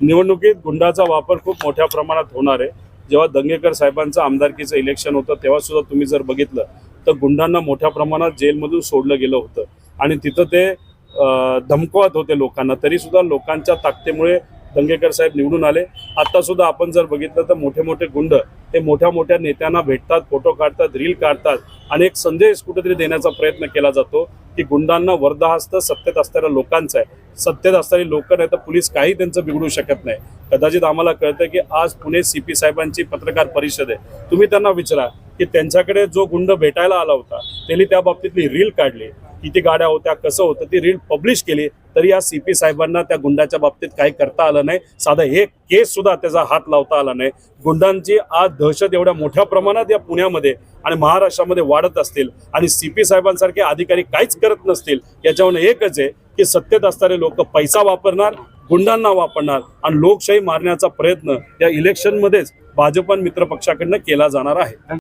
निवडणुकीत गुंडाचा वापर खूप मोठ्या प्रमाणात होणार आहे. जेव्हा दंगेकर साहेबांचं आमदारकीचं इलेक्शन होतं तेव्हा सुद्धा तुम्ही जर बघितलं तर गुंडांना मोठ्या प्रमाणात जेलमधून सोडलं गेलं होतं. आणि तिथं ते धमकवत होते लोकांना. तरीसुद्धा लोकांच्या ताकदीमुळे दंगेकर साहेब निवडून आले. आत्तासुद्धा आपण जर बघितलं तर मोठे मोठे गुंड हे मोठ्या मोठ्या नेत्यांना भेटतात फोटो काढतात रील काढतात आणि एक संदेश कुठेतरी देण्याचा प्रयत्न केला जातो. की गुंडांना वरदहस्त सत्तेत असणाऱ्या लोकांचं आहे. सत्तेत असणारी लोक नाही तर पोलीस काही त्यांचं बिघडू शकत नाही. कदाचित आम्हाला कळतं की आज पुणे सी पी साहेबांची पत्रकार परिषद आहे. तुम्ही त्यांना विचारा की त्यांच्याकडे जो गुंड भेटायला आला होता त्यांनी त्या बाबतीतली रील काढली. किती गाड्या होत्या कसं होतं ती रील पब्लिश केली. तरी या सी पी साहेबांना त्या गुंडाच्या बाबतीत काही करता आलं नाही. साधा एक केस सुद्धा त्याचा हात लावता आला नाही. गुंडांची आज दहशत एवढ्या मोठ्या प्रमाणात या पुण्यामध्ये आणि महाराष्ट्रामध्ये वाढत असतील आणि सी पी साहेबांसारखे अधिकारी काहीच करत नसतील याच्यावर एकच आहे की सत्तेत असणारे लोक पैसा वापरणार गुंडांना वापरणार आणि लोकशाही मारण्याचा प्रयत्न या इलेक्शनमध्येच भाजप आणि मित्र पक्षाकडनं केला जाणार आहे.